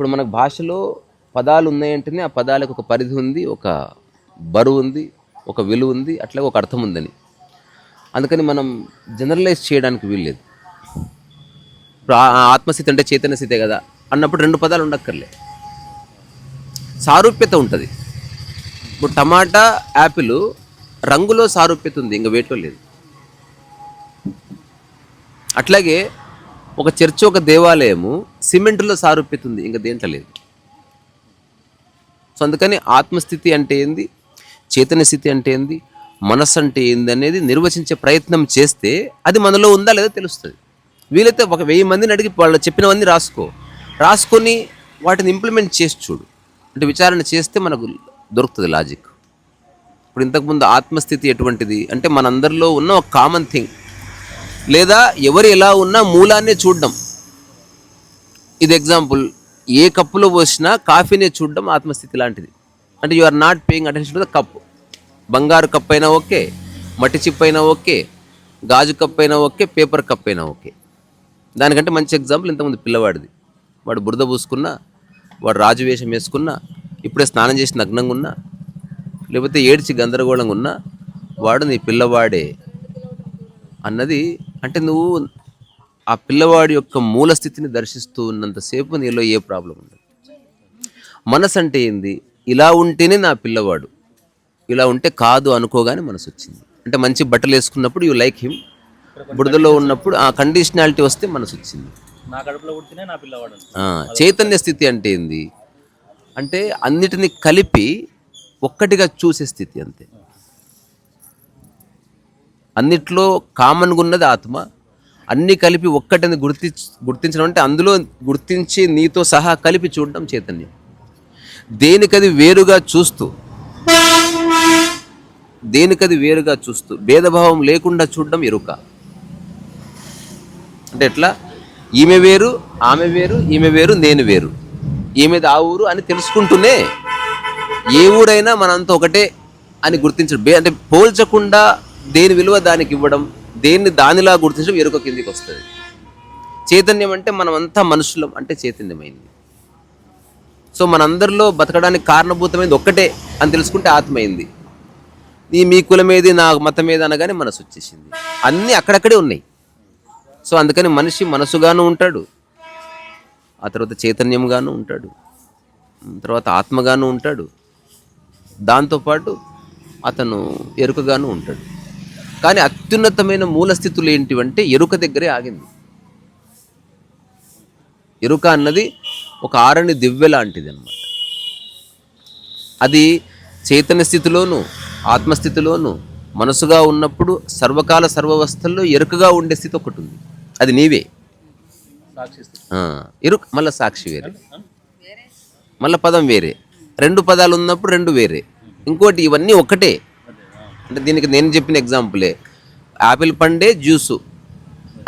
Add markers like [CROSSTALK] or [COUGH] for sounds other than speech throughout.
ఇప్పుడు మనకు భాషలో పదాలు ఉన్నాయంటేనే ఆ పదాలకు ఒక పరిధి ఉంది ఒక బరువు ఉంది ఒక విలువ ఉంది అట్లాగే ఒక అర్థం ఉందని. అందుకని మనం జనరలైజ్ చేయడానికి వీల్లేదు. ఇప్పుడు ఆత్మస్థితి అంటే చైతన్య స్థితే కదా అన్నప్పుడు రెండు పదాలు ఉండక్కర్లే. సారూప్యత ఉంటుంది. ఇప్పుడు టమాటా యాపిల్ రంగులో సారూప్యత ఉంది ఇంకా వేట్లో లేదు. అట్లాగే ఒక చర్చ్ ఒక దేవాలయము సిమెంట్లో సారూప్యత ఉంది. ఇంకా దేంట్లో లేదు. సో అందుకని ఆత్మస్థితి అంటే ఏంది? చైతన్య స్థితి అంటే ఏంది? మనస్సు అంటే ఏంది అనేది నిర్వచించే ప్రయత్నం చేస్తే అది మనలో ఉందా లేదా తెలుస్తుంది. వీలైతే ఒక వెయ్యి మందిని అడిగి వాళ్ళు చెప్పినవన్నీ రాసుకో. రాసుకొని వాటిని ఇంప్లిమెంట్ చేసి చూడు. అంటే విచారణ చేస్తే మనకు దొరుకుతుంది లాజిక్ ఇప్పుడు ఇంతకుముందు ఆత్మస్థితి ఎటువంటిది? అంటే మనందరిలో ఉన్న ఒక కామన్ థింగ్ లేదా ఎవరు ఎలా ఉన్నా మూలాన్నే చూడడం. ఇది ఎగ్జాంపుల్ ఏ కప్పులో పోసినా కాఫీనే చూడడం ఆత్మస్థితి లాంటిది. అంటే you are not paying attention to the cup బంగారు కప్ అయినా ఓకే మట్టి చిప్ అయినా ఓకే గాజు కప్ అయినా ఓకే పేపర్ కప్ అయినా ఓకే. దానికంటే మంచి ఎగ్జాంపుల్ ఇంతకుముందు పిల్లవాడిది. వాడు బురద పూసుకున్నా వాడు రాజు వేషం వేసుకున్నా ఇప్పుడే స్నానం చేసి నగ్నంగా ఉన్నా లేకపోతే ఏడ్చి గందరగోళంగా ఉన్నా వాడు నీ పిల్లవాడే అన్నది అంటే నువ్వు ఆ పిల్లవాడి యొక్క మూల స్థితిని దర్శిస్తూ ఉన్నంతసేపు నీలో ఏ ప్రాబ్లం ఉండదు. మనసు అంటే ఏంది? ఇలా ఉంటేనే నా పిల్లవాడు. ఇలా ఉంటే కాదు అనుకోగానే మనసు వచ్చింది అంటే మంచి బట్టలు వేసుకున్నప్పుడు యూ లైక్ హిమ్. బురదలో ఉన్నప్పుడు ఆ కండిషనాలిటీ వస్తే మనసు వచ్చింది చైతన్య స్థితి అంటే ఏంది? అంటే అన్నిటిని కలిపి ఒక్కటిగా చూసే స్థితి అంతే. అన్నిట్లో కామన్గా ఉన్నది ఆత్మ అన్నీ కలిపి ఒక్కటిని గుర్తి గుర్తించడం అంటే అందులో గుర్తించి నీతో సహా కలిపి చూడడం చైతన్యం. దేనికది వేరుగా చూస్తూ దేనికది వేరుగా చూస్తూ భేదభావం లేకుండా చూడడం ఎరుక. అంటే ఎట్లా? ఈమె వేరు ఆమె వేరు ఈమె వేరు నేను వేరు. ఈమెది ఆ ఊరు అని తెలుసుకుంటూనే ఏ ఊరైనా మనంతా ఒకటే అని గుర్తించడం. అంటే పోల్చకుండా దేని విలువ దానికి ఇవ్వడం దేన్ని దానిలా గుర్తించడం ఎరుక కిందికి వస్తుంది. చైతన్యం అంటే మనమంతా మనుషులం అంటే చైతన్యమైంది. సో మనందరిలో బతకడానికి కారణభూతమైంది ఒక్కటే అని తెలుసుకుంటే ఆత్మైంది ఈ మీ కులమేది నా మతమేది అనగానే మనసు వచ్చేసింది. అన్నీ అక్కడక్కడే ఉన్నాయి. సో అందుకని మనిషి మనసుగాను ఉంటాడు ఆ తర్వాత చైతన్యంగాను ఉంటాడు తర్వాత ఆత్మగాను ఉంటాడు. దాంతోపాటు అతను ఎరుకగాను ఉంటాడు. కానీ అత్యున్నతమైన మూల స్థితులు ఏంటివంటే ఎరుక దగ్గరే ఆగింది. ఎరుక అన్నది ఒక ఆరని దివ్య లాంటిది అనమాట అది చైతన్య స్థితిలోను ఆత్మస్థితిలోను మనసుగా ఉన్నప్పుడు సర్వకాల సర్వవస్థల్లో ఎరుకగా ఉండే స్థితి ఒకటి ఉంది అది నీవే. ఎరుక మళ్ళీ సాక్షి వేరే. మళ్ళీ పదం వేరే. రెండు పదాలు ఉన్నప్పుడు రెండు వేరే. ఇంకోటి ఇవన్నీ ఒకటే. అంటే దీనికి నేను చెప్పిన ఎగ్జాంపులే యాపిల్ పండే జ్యూసు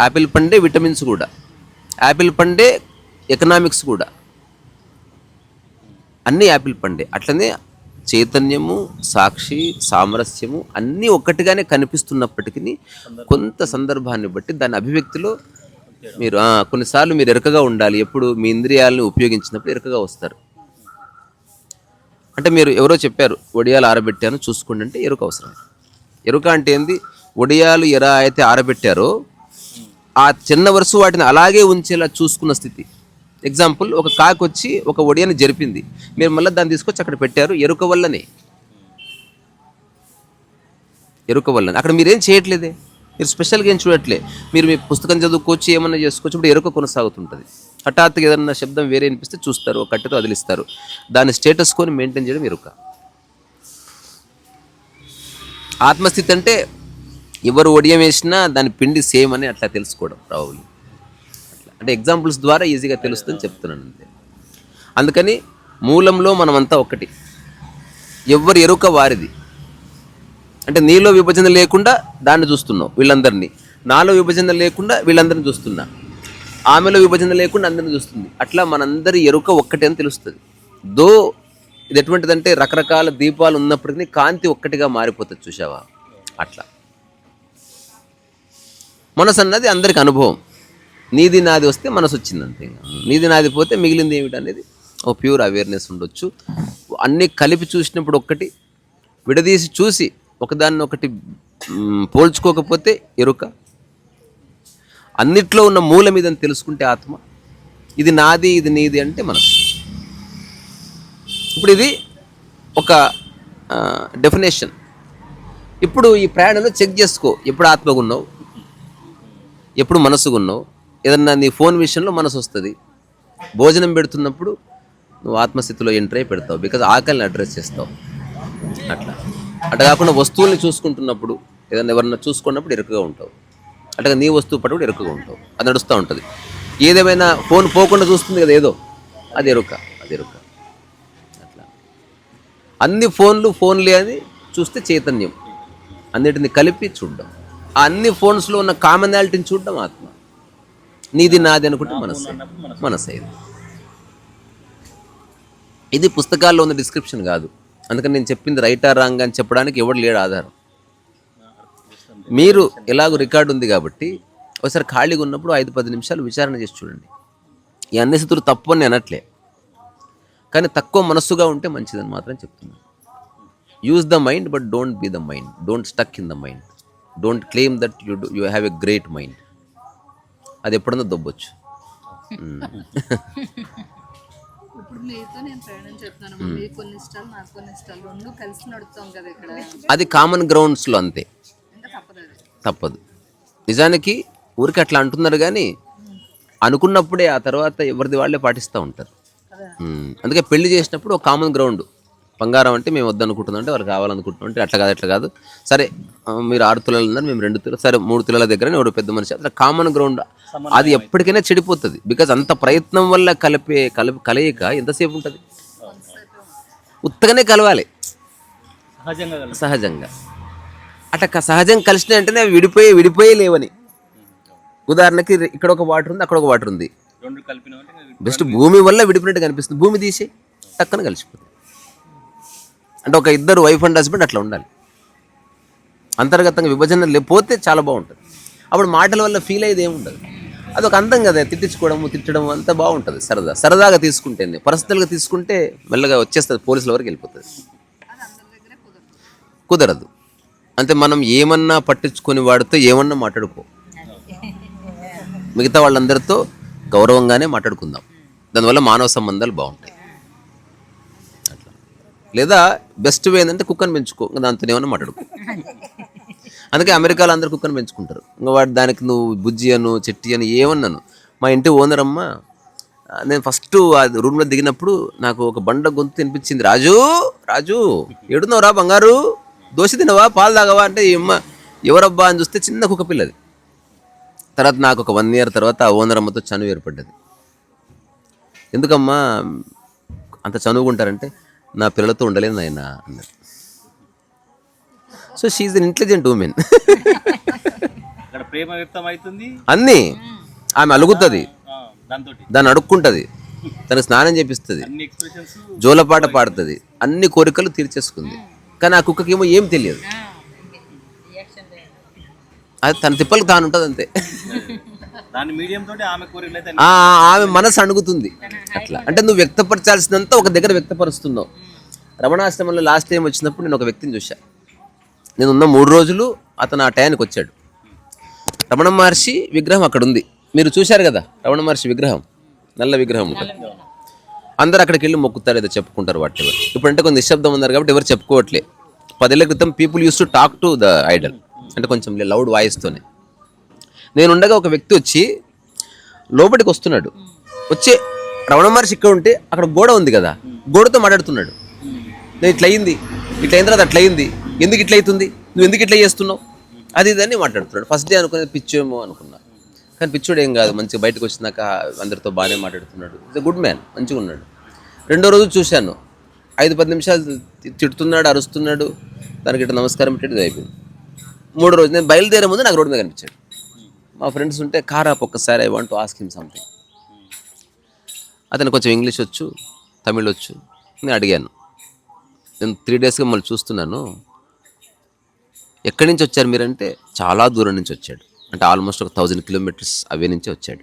యాపిల్ పండే విటమిన్స్ కూడా యాపిల్ పండే ఎకనామిక్స్ కూడా. అన్నీ యాపిల్ పండే. అట్లనే చైతన్యము సాక్షి సామరస్యము అన్నీ ఒక్కటిగానే కనిపిస్తున్నప్పటికీ కొంత సందర్భాన్ని బట్టి దాని అభివ్యక్తిలో మీరు కొన్నిసార్లు మీరు ఎరకగా ఉండాలి. ఎప్పుడు మీ ఇంద్రియాలను ఉపయోగించినప్పుడు ఎరకగా వస్తారు. అంటే మీరు ఎవరో చెప్పారు వడియాలు ఆరబెట్టాను చూసుకోండి అంటే ఎరుక అవసరం. ఎరుక అంటే ఏంది? ఒడియాలు ఎలా అయితే ఆరబెట్టారో ఆ చిన్న వరుస వాటిని అలాగే ఉంచేలా చూసుకున్న స్థితి. ఎగ్జాంపుల్ ఒక కాకి వచ్చి ఒక ఒడియాని జరిపింది. మీరు మళ్ళీ దాన్ని తీసుకొచ్చి అక్కడ పెట్టారు ఎరుక వల్లనే. ఎరుక వల్లనే. అక్కడ మీరేం చేయట్లేదే? మీరు స్పెషల్గా ఏం చూడట్లే. మీరు మీ పుస్తకం చదువుకోవచ్చు ఏమన్నా చేసుకోవచ్చు ఇప్పుడు ఎరుక కొనసాగుతుంటుంది. హఠాత్తుగా ఏదన్నా శబ్దం వేరే అనిపిస్తే చూస్తారు ఒక కట్టెతో వదిలిస్తారు దాని స్టేటస్ కొని మెయింటైన్ చేయడం ఎరుక. ఆత్మస్థితి అంటే ఎవరు ఒడియం వేసినా దాని పిండి సేమ్ అని అట్లా తెలుసుకోవడం రావులు అట్లా అంటే ఎగ్జాంపుల్స్ ద్వారా ఈజీగా తెలుస్తుందని చెప్తున్నాను అంతే. అందుకని మూలంలో మనమంతా ఒకటి. ఎవరు ఎరుక వారిది. అంటే నీలో విభజన లేకుండా దాన్ని చూస్తున్నావు వీళ్ళందరినీ. నాలో విభజన లేకుండా వీళ్ళందరిని చూస్తున్నా. ఆమెలో విభజన లేకుండా అందరిని చూస్తుంది. అట్లా మనందరి ఎరుక ఒక్కటే అని తెలుస్తుంది. దో ఇది ఎటువంటిదంటే రకరకాల దీపాలు ఉన్నప్పటికీ కాంతి ఒక్కటిగా మారిపోతుంది చూసావా అట్లా. మనసు అన్నది అందరికి అనుభవం. నీది నాది వస్తే మనసు వచ్చింది అంతే నీది నాది పోతే మిగిలింది ఏమిటి అనేది ఓ ప్యూర్ అవేర్నెస్ ఉండొచ్చు. అన్నీ కలిపి చూసినప్పుడు ఒక్కటి విడదీసి చూసి ఒకదాన్ని ఒకటి పోల్చుకోకపోతే ఎరుక. అన్నిట్లో ఉన్న మూల మీద తెలుసుకుంటే ఆత్మ. ఇది నాది ఇది నీది అంటే మనసు. ఇప్పుడు ఇది ఒక డెఫినేషన్ ఇప్పుడు ఈ ప్రయాణంలో చెక్ చేసుకో. ఎప్పుడు ఆత్మగా ఉన్నావు ఎప్పుడు మనసుగున్నావు? ఏదన్నా నీ ఫోన్ విషయంలో మనసు వస్తుంది. భోజనం పెడుతున్నప్పుడు నువ్వు ఆత్మస్థితిలో ఎంటర్ అయి పెడతావు. బికాజ్ ఆకలిని అడ్రస్ చేస్తావు. అట్లా. అట్లా కాకుండా వస్తువుల్ని చూసుకుంటున్నప్పుడు ఏదన్నా ఎవరన్నా చూసుకున్నప్పుడు ఎరుకగా ఉంటావు. అట్లా నీ వస్తువు పట్టు ఎరుకగా ఉంటావు. అది నడుస్తూ ఉంటుంది. ఏదేమైనా ఫోన్ పోకుండా చూస్తుంది కదా ఏదో. అది ఎరుక. అది ఎరుక. అన్ని ఫోన్లు ఫోన్లే అని చూస్తే చైతన్యం. అన్నిటిని కలిపి చూడడం. ఆ అన్ని ఫోన్స్లో ఉన్న కామనాలిటీని చూడడం ఆత్మ. నీది నాది అనుకుంటే మనసు మనసు ఇది పుస్తకాల్లో ఉన్న డిస్క్రిప్షన్ కాదు. అందుకని నేను చెప్పింది రైటా రాంగ్ అని చెప్పడానికి ఎవడు లేడు ఆధారం. మీరు ఎలాగో రికార్డు ఉంది కాబట్టి ఒకసారి ఖాళీగా ఉన్నప్పుడు ఐదు పది నిమిషాలు విచారణ చేసి చూడండి. ఈ అన్ని తప్పు అని అనట్లే. కానీ తక్కువ మనస్సుగా ఉంటే మంచిదని మాత్రం చెప్తున్నాను. Use the mind but don't be the mind don't stuck in the mind don't claim that you you have a great mind అది ఎప్పుడన్నా దొబ్బొచ్చు. [LAUGHS] అది కామన్ గ్రౌండ్స్లో అంతే. ఇంకా తప్పదు నిజానికి ఊరికి అట్లా అంటున్నారు కానీ అనుకున్నప్పుడే ఆ తర్వాత ఎవరిది వాళ్ళే పాటిస్తూ ఉంటారు. అందుకే పెళ్ళి చేసినప్పుడు ఒక కామన్ గ్రౌండ్ బంగారం అంటే మేము వద్దనుకుంటున్నాం అంటే వాళ్ళు కావాలనుకుంటున్నాం అంటే అట్లా కాదు అట్లా కాదు. సరే మీరు ఆరు తులాలు ఉన్నారు మేము రెండు తులాలు సరే మూడు తులాల దగ్గర ఎవరు పెద్ద మనిషి అట్లా కామన్ గ్రౌండ్ అది ఎప్పటికైనా చెడిపోతుంది. బికాజ్ అంత ప్రయత్నం వల్ల కలిపే కలిపి కలయిక ఎంతసేపు ఉంటుంది? ఉత్తగానే కలవాలి. సహజంగా అట్లా సహజంగా కలిసిన వెంటనే అవి విడిపోయి విడిపోయి లేవని. ఉదాహరణకి ఇక్కడ ఒక వాటర్ ఉంది అక్కడ ఒక వాటర్ ఉంది. రెండు కలిపిన బెస్ట్ భూమి వల్ల విడిపోయినట్టు కనిపిస్తుంది. భూమి తీసి టక్కన కలిసిపోతుంది. అంటే ఒక ఇద్దరు వైఫ్ అండ్ హస్బెండ్ అట్లా ఉండాలి. అంతర్గతంగా విభజన లేకపోతే చాలా బాగుంటుంది. అప్పుడు మాటల వల్ల ఫీల్ అయ్యేది ఏముండదు. అదొక అందం కదా తిట్టించుకోవడము తిట్టడం అంతా బాగుంటుంది. సరదా సరదాగా తీసుకుంటే పర్సనల్గా తీసుకుంటే మెల్లగా వచ్చేస్తుంది పోలీసుల వరకు వెళ్ళిపోతుంది. కుదరదు. అంటే మనం ఏమన్నా పట్టించుకొని వాడితో ఏమన్నా మాట్లాడుకో. మిగతా వాళ్ళందరితో గౌరవంగానే మాట్లాడుకుందాం. దానివల్ల మానవ సంబంధాలు బాగుంటాయి. అట్లా. లేదా బెస్ట్ వే ఏంటంటే కుక్కను పెంచుకో ఇంకా దాంతో ఏమైనా మాట్లాడుకో. అందుకే అమెరికాలో అందరు కుక్కను పెంచుకుంటారు. ఇంకా వాడు దానికి నువ్వు బుజ్జి అను చెట్టి అని ఏమన్నాను. మా ఇంటి ఓనర్ అమ్మ నేను ఫస్ట్ ఆ రూమ్లో దిగినప్పుడు నాకు ఒక బండ గొంతు తినిపించింది రాజు రాజు ఎడున్నావురా బంగారు? దోశ తినవా? పాలు తాగవా? అంటే ఈ అమ్మ ఎవరబ్బా అని చూస్తే చిన్న కుక్క పిల్లది. తర్వాత నాకు ఒక వన్ ఇయర్ తర్వాత ఓనర్ అమ్మతో చనువు ఏర్పడ్డది. ఎందుకమ్మా? అంత చనువుకుంటారంటే నా పిల్లలతో ఉండలేను నాయన అన్నారు so she's an intelligent woman అక్కడ ప్రేమ వ్యక్తం అవుతుంది. అన్నీ. ఆమె అలుగుతుంది. దాన్ని అడుక్కుంటుంది. తనకు స్నానం చేపిస్తుంది. అన్ని జోలపాట పాడుతుంది. అన్ని కోరికలు తీర్చేసుకుంది. కానీ ఆ కుక్కకేమో ఏం తెలియదు. అది తన తిప్పలకు తాను ఉంటుంది అంతే. దాని మీడియం తోటి ఆమె కోరికలు మనసు అణుగుతుంది. అట్లా. అంటే నువ్వు వ్యక్తపరచాల్సినంత ఒక దగ్గర వ్యక్తపరుస్తున్నావు. రమణాశ్రమంలో లాస్ట్ టైం వచ్చినప్పుడు నేను ఒక వ్యక్తిని చూశా. నేను ఉన్న మూడు రోజులు అతను ఆ టయానికి వచ్చాడు. రమణ మహర్షి విగ్రహం అక్కడ ఉంది. మీరు చూశారు కదా రమణ మహర్షి విగ్రహం నల్ల విగ్రహం ఉంటుంది అందరు అక్కడికి వెళ్ళి మొక్కుతారు ఏదో చెప్పుకుంటారు వాటి ఎవరు ఇప్పుడంటే కొంచెం నిశ్శబ్దం ఉన్నారు కాబట్టి ఎవరు చెప్పుకోవట్లే. పదేళ్ళ క్రితం people used to talk to the idol అంటే కొంచెం లౌడ్ వాయిస్తోనే నేను ఉండగా ఒక వ్యక్తి వచ్చి లోపలికి వస్తున్నాడు. వచ్చే రమణ మహర్షి ఇక్కడ ఉంటే అక్కడ గోడ ఉంది కదా గోడతో మాట్లాడుతున్నాడు. నేను ఇట్లా అయింది ఇట్లా అయిన తర్వాత అట్లా అయింది ఎందుకు ఇట్లా అవుతుంది నువ్వు ఎందుకు ఇట్లా చేస్తున్నావు? అది ఇదని మాట్లాడుతున్నాడు. ఫస్ట్ డే అనుకునేది పిచ్చేమో అనుకున్నా. కానీ పిచ్చోడు ఏం కాదు మంచిగా బయటకు వచ్చినాక అందరితో బాగానే మాట్లాడుతున్నాడు. ఇట్స్ గుడ్ మ్యాన్ మంచిగా ఉన్నాడు. రెండో రోజు చూశాను. ఐదు పది నిమిషాలు తిడుతున్నాడు అరుస్తున్నాడు. దానికి ఇట్లా నమస్కారం పెట్టేది అయిపోయింది. మూడో రోజు నేను బయలుదేరే ముందు నాకు రోడ్డు మీద కనిపించాడు. మా ఫ్రెండ్స్ ఉంటే కార్ ఆప్ ఒక్కసారి I want to ask him something. అతను కొంచెం ఇంగ్లీష్ వచ్చు తమిళ్ వచ్చు నేను అడిగాను. నేను త్రీ డేస్గా మళ్ళీ చూస్తున్నాను. ఎక్కడి నుంచి వచ్చారు మీరంటే చాలా దూరం నుంచి వచ్చాడు. అంటే ఆల్మోస్ట్ ఒక థౌజండ్ కిలోమీటర్స్ అవే నుంచి వచ్చాడు.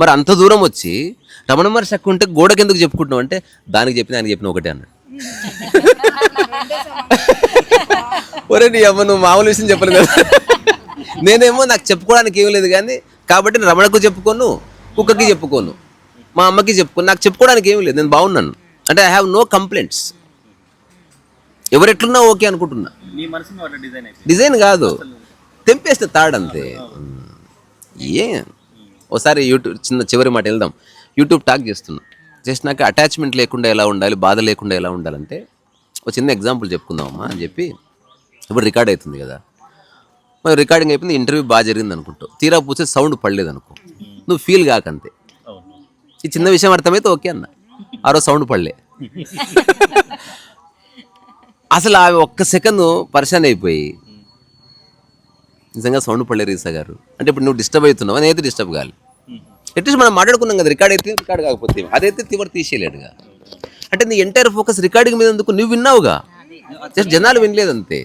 మరి అంత దూరం వచ్చి రమణ మహర్షి అక్క ఉంటే గోడకి ఎందుకు చెప్పుకుంటున్నావు? అంటే దానికి చెప్పిన ఆయనకి చెప్పిన ఒకటే అన్నాడు. ఒరే నీ అమ్మ నువ్వు మామూలు విషయం చెప్పలేదు కదా. నేనేమో నాకు చెప్పుకోవడానికి ఏం లేదు కానీ కాబట్టి నేను రమణకు చెప్పుకోను కుక్కకి చెప్పుకోను మా అమ్మకి చెప్పుకోను నాకు చెప్పుకోవడానికి ఏమీ లేదు నేను బాగున్నాను. అంటే ఐ హ్యావ్ నో కంప్లైంట్స్ ఎవరు ఎట్లున్నా ఓకే అనుకుంటున్నా. డిజైన్ కాదు. తెంపేస్తే తాడంతే ఏ? ఒకసారి యూట్యూబ్ చిన్న చివరి మాట వెళ్దాం. యూట్యూబ్ టాక్ చేస్తున్నా. జస్ట్ నాకు అటాచ్మెంట్ లేకుండా ఎలా ఉండాలి బాధ లేకుండా ఎలా ఉండాలంటే ఒక చిన్న ఎగ్జాంపుల్ చెప్పుకుందామమ్మా అని చెప్పి ఇప్పుడు రికార్డ్ అవుతుంది కదా. మరి రికార్డింగ్ అయిపోయింది ఇంటర్వ్యూ బాగా జరిగింది అనుకుంటావు తీరా పూసే సౌండ్ పడలేదు అనుకో. నువ్వు ఫీల్ కాకంతే ఈ చిన్న విషయం అర్థమైతే ఓకే అన్న. ఆ రోజు సౌండ్ పడలే. అసలు ఆమె ఒక్క సెకండ్ పరిశాన్ అయిపోయి నిజంగా సౌండ్ పడలే ఈసా గారు. అంటే ఇప్పుడు నువ్వు డిస్టర్బ్ అవుతున్నావు? నేనైతే డిస్టర్బ్ కాలి. అట్లీస్ట్ మనం మాట్లాడుకున్నాం కదా రికార్డ్ అయితే రికార్డ్ కాకపోతే అదైతే తివర్ తీసేయలేడుగా. అంటే నీ ఎంటైర్ ఫోకస్ రికార్డింగ్ మీద ఎందుకు? నువ్వు విన్నావుగా? జస్ట్ జనాలు వినలేదు అంతే.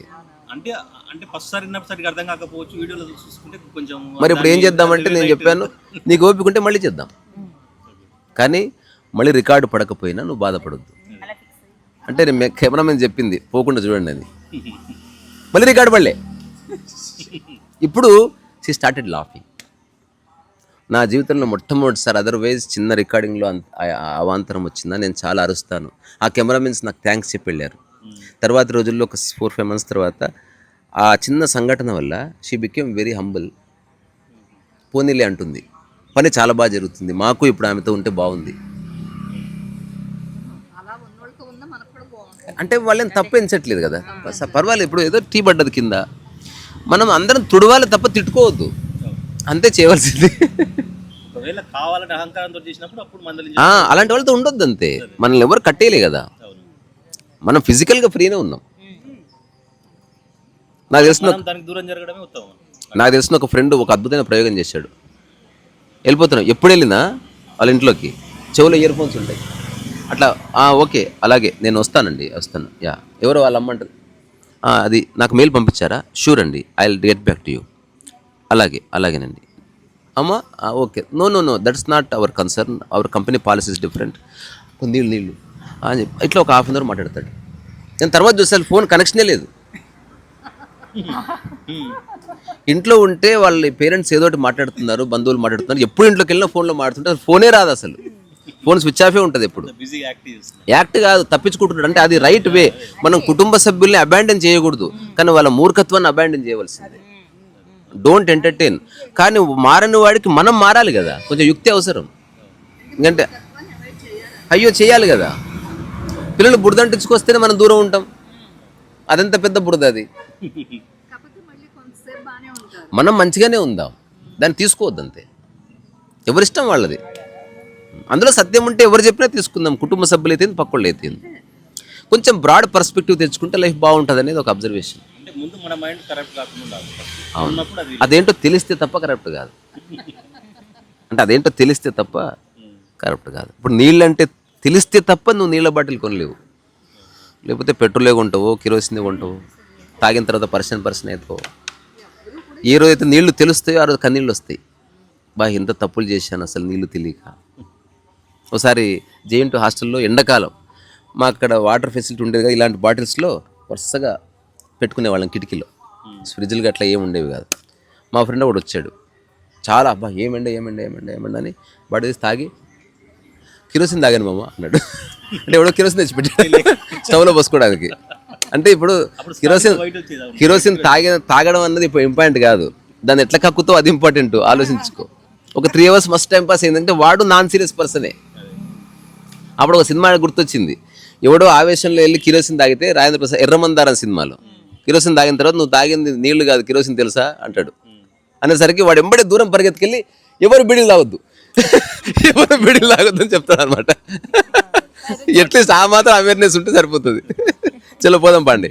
అంటే అంటే ఫస్ట్ సారి అర్థం కాకపోవచ్చు వీడియోలో చూసుకుంటే కొంచెం మరి ఇప్పుడు ఏం చేద్దామంటే నేను చెప్పాను నీకు ఓపిక ఉంటే మళ్ళీ చేద్దాం. కానీ మళ్ళీ రికార్డు పడకపోయినా నువ్వు బాధపడొద్దు. అంటే నేను కెమెరామెన్ చెప్పింది పోకుండా చూడండి అది మళ్ళీ రికార్డు పడలే. ఇప్పుడు షీ స్టార్టెడ్ లాఫింగ్ నా జీవితంలో మొట్టమొదటిసారి అదర్వైజ్ చిన్న రికార్డింగ్లో అవాంతరం వచ్చిందా నేను చాలా అరుస్తాను. ఆ కెమెరామెన్స్ నాకు థ్యాంక్స్ చెప్పి వెళ్ళారు. తర్వాత రోజుల్లో ఒక ఫోర్ ఫైవ్ మంత్స్ తర్వాత ఆ చిన్న సంఘటన వల్ల షీ బికేమ్ వెరీ హంబుల్ పోనీలే అంటుంది. పని చాలా బాగా జరుగుతుంది. మాకు ఇప్పుడు ఆమెతో ఉంటే బాగుంది. అంటే వాళ్ళని తప్పు ఎంచట్లేదు కదా. పర్వాలేదు. ఇప్పుడు ఏదో టీ పడ్డది కింద. మనం అందరం తుడవాలి తప్ప తిట్టుకోవద్దు. అంతే చేయవలసింది. ఒకవేళ కావాలని అహంకారంతో చేసినప్పుడు అప్పుడు మందలి ఆ, అలాంటి వాళ్ళతో ఉండొద్దు అంతే. మనల్ని ఎవరు కట్టేయలే కదా. మనం ఫిజికల్గా ఫ్రీనే ఉన్నాం. నాకు తెలిసిన మనం దానికి దూరం జరగడమే ఉత్తమం. నాకు తెలిసిన ఒక ఫ్రెండ్ ఒక అద్భుతమైన ప్రయోగం చేశాడు. వెళ్ళిపోతున్నాం ఎప్పుడు వెళ్ళినా వాళ్ళ ఇంట్లోకి. చెవులో ఇయర్ ఫోన్స్ ఉంటాయి. అట్లా "ఆ, ఓకే అలాగే నేను వస్తానండి వస్తాను. యా ఎవరో వాళ్ళ అమ్మ అంటారు "ఆ, అది నాకు మెయిల్ పంపించారా? షూర్ అండి I will get back to you. అలాగే అలాగేనండి. అమ్మ "ఆ, okay. No no no that's not our concern. Our company policies different. నీళ్ళు నీళ్ళు. అని ఇట్లా ఒక హాఫ్ అన్ అవర్ మాట్లాడతాడు. నేను తర్వాత చూసాను ఫోన్ కనెక్షనే లేదు. ఇంట్లో ఉంటే వాళ్ళ పేరెంట్స్ ఏదో ఒకటి మాట్లాడుతున్నారు బంధువులు మాట్లాడుతున్నారు. ఎప్పుడు ఇంట్లోకి వెళ్ళినా ఫోన్లో మాట్లాడుతుంటే ఫోనే రాదు అసలు. ఫోన్ స్విచ్ ఆఫే ఉంటుంది ఎప్పుడు. యాక్ట్ కాదు తప్పించుకుంటున్నాడు అంటే అది రైట్ వే మనం కుటుంబ సభ్యుల్ని అబాండన్ చేయకూడదు. కానీ వాళ్ళ మూర్ఖత్వాన్ని అబాండన్ చేయవలసిందే. డోంట్ ఎంటర్టైన్ కానీ మారని వాడికి మనం మారాలి కదా. కొంచెం యుక్తి అవసరం. ఎందుకంటే అయ్యో చేయాలి కదా. పిల్లలు బురద అంటించుకొస్తేనే మనం దూరం ఉంటాం. అదంత పెద్ద బురద అది. మనం మంచిగానే ఉందాం. దాన్ని తీసుకోవద్దు అంతే. ఎవరిష్టం వాళ్ళది. అందులో సత్యం ఉంటే ఎవరు చెప్పినా తీసుకుందాం. కుటుంబ సభ్యులు అయితే పక్కళ్ళు అయితే కొంచెం బ్రాడ్ పర్స్పెక్టివ్ తెచ్చుకుంటే లైఫ్ బాగుంటుంది అనేది ఒక అబ్జర్వేషన్ ముందు మన మైండ్ కరెక్ట్ కాకుండా ఉండాలి. ఉన్నప్పుడు అది అదేంటో తెలిస్తే తప్ప కరెక్ట్ కాదు. [LAUGHS] అంటే అదేంటో తెలిస్తే తప్ప కరెక్ట్ కాదు. ఇప్పుడు నీళ్ళు అంటే తెలిస్తే తప్ప నువ్వు నీళ్ళ బాటిల్ కొనలేవు. లేకపోతే పెట్రోలే కొంటావు కిరోసిన్ కొంటావు తాగిన తర్వాత పర్సన్ పర్సన్ అయిపో ఏ రోజైతే నీళ్ళు తెలుస్తాయో ఆ రోజు కన్నీళ్ళు వస్తాయి. బా ఇంత తప్పులు చేశాను అసలు నీళ్ళు తెలియక. ఒకసారి జేఎన్టీ హాస్టల్లో ఎండాకాలం మా అక్కడ వాటర్ ఫెసిలిటీ ఉండేది కదా ఇలాంటి బాటిల్స్లో వరుసగా పెట్టుకునే వాళ్ళం కిటికీలో. ఫ్రిడ్జ్లు గట్లా ఏమి ఉండేవి కాదు. మా ఫ్రెండ్ ఒకడు వచ్చాడు. చాలా అబ్బా ఏమండి ఏమండి ఏమండి ఏమండి అని బాటిల్స్ తాగి కిరోసిన్ తాగాను మామ అన్నాడు. అంటే ఎవడో కిరోసిన్ తెచ్చి పెట్టాడు. స్టవ్లో పోసుకోవడానికి. అంటే ఇప్పుడు కిరోసిన్ కిరోసిన్ తాగే తాగడం అన్నది ఇప్పుడు ఇంపార్టెంట్ కాదు. దాన్ని ఎట్లా కక్కుతో అది ఇంపార్టెంట్. ఆలోచించుకో. ఒక three hours must time pass అయిందంటే వాడు నాన్ సీరియస్ పర్సనే. అప్పుడు ఒక సినిమా గుర్తొచ్చింది. ఎవడో ఆవేశంలో వెళ్ళి కిరోసిన్ తాగితే రాజేంద్ర ప్రసాద్ ఎర్రమందారం సినిమాలో. కిరోసిన్ తాగిన తర్వాత నువ్వు తాగింది నీళ్ళు కాదు కిరోసిన్ తెలుసా? అంటాడు. అనేసరికి వాడు ఎంబడే దూరం పరిగెత్తుకెళ్ళి ఎవరు బిడిలు తాగొద్దు? [LAUGHS] ఎవరు బిడిలు తాగొద్దు? అని చెప్తాడు అనమాట ఎట్లీస్ట్ [LAUGHS] ఆ మాత్రం అవేర్నెస్ ఉంటే సరిపోతుంది. [LAUGHS] చలో పోదాం పండి.